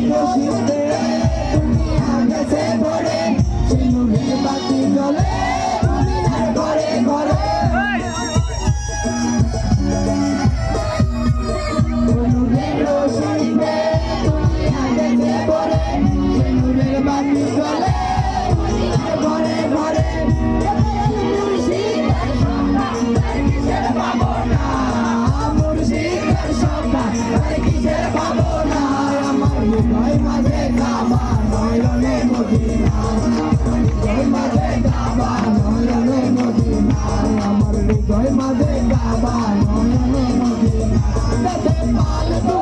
Yo Bye.